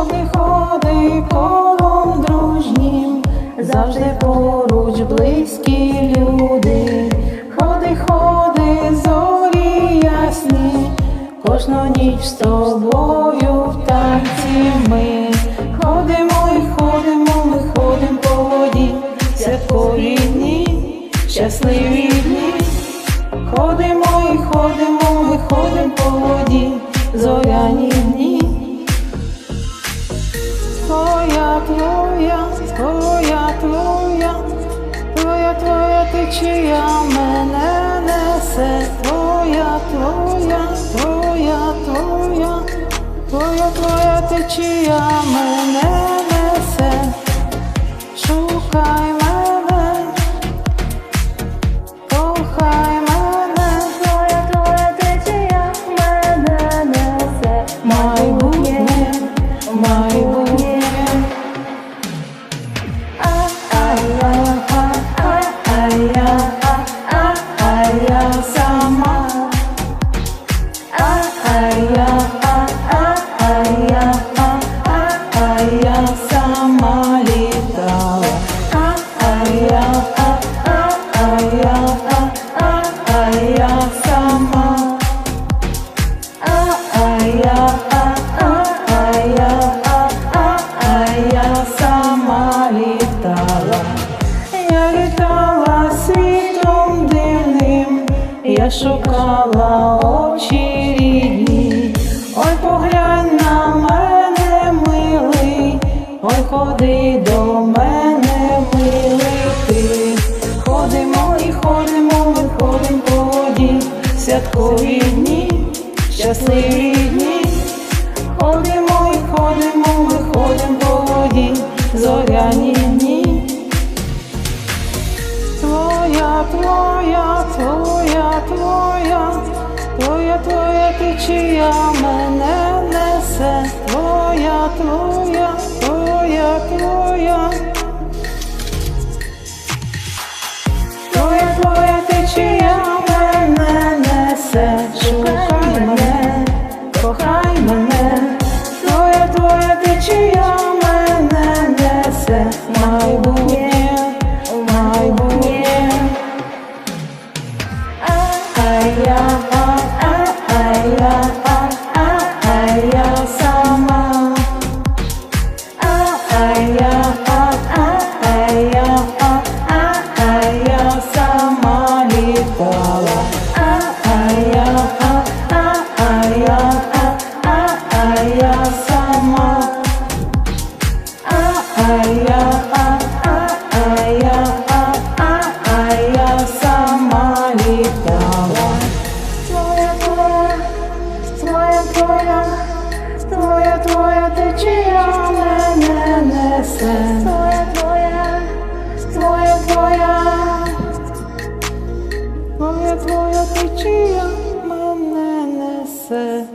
Ходи, ходи колом дружнім, завжди поруч близькі люди. Ходи, ходи, зорі ясні, кожну ніч з тобою в танці ми. Ходимо і ходимо, ми ходимо по воді, святкові дні, щасливі дні. Ходимо і ходимо, ми ходимо по воді, зоряні. Твоя, твоя, твоя, твоя, твоя, твоя течія мене несе, твоя, твоя, твоя, твоя, твоя, твоя течія мене несе, шукай а-а-я сама. А-а-я, а-а-я, а-а-я сама літала. Я літала світом дивним, я шукала очі святкові дні, щасливі дні. Ходимо і ходимо, ми ходимо по воді, зоряні дні. Твоя, твоя, твоя, твоя, твоя, твоя течія мене несе, твоя, твоя, течія мене несе, майбутнє, майбутнє. А-а-я, а-а-я, а-а-я сама. А-а-я, а-а-я, а-а-я сама літала. А-а-я, а-а-я sen Tvoja, tvoja, tvoja, tvoja Moja, tvoja причина мене несе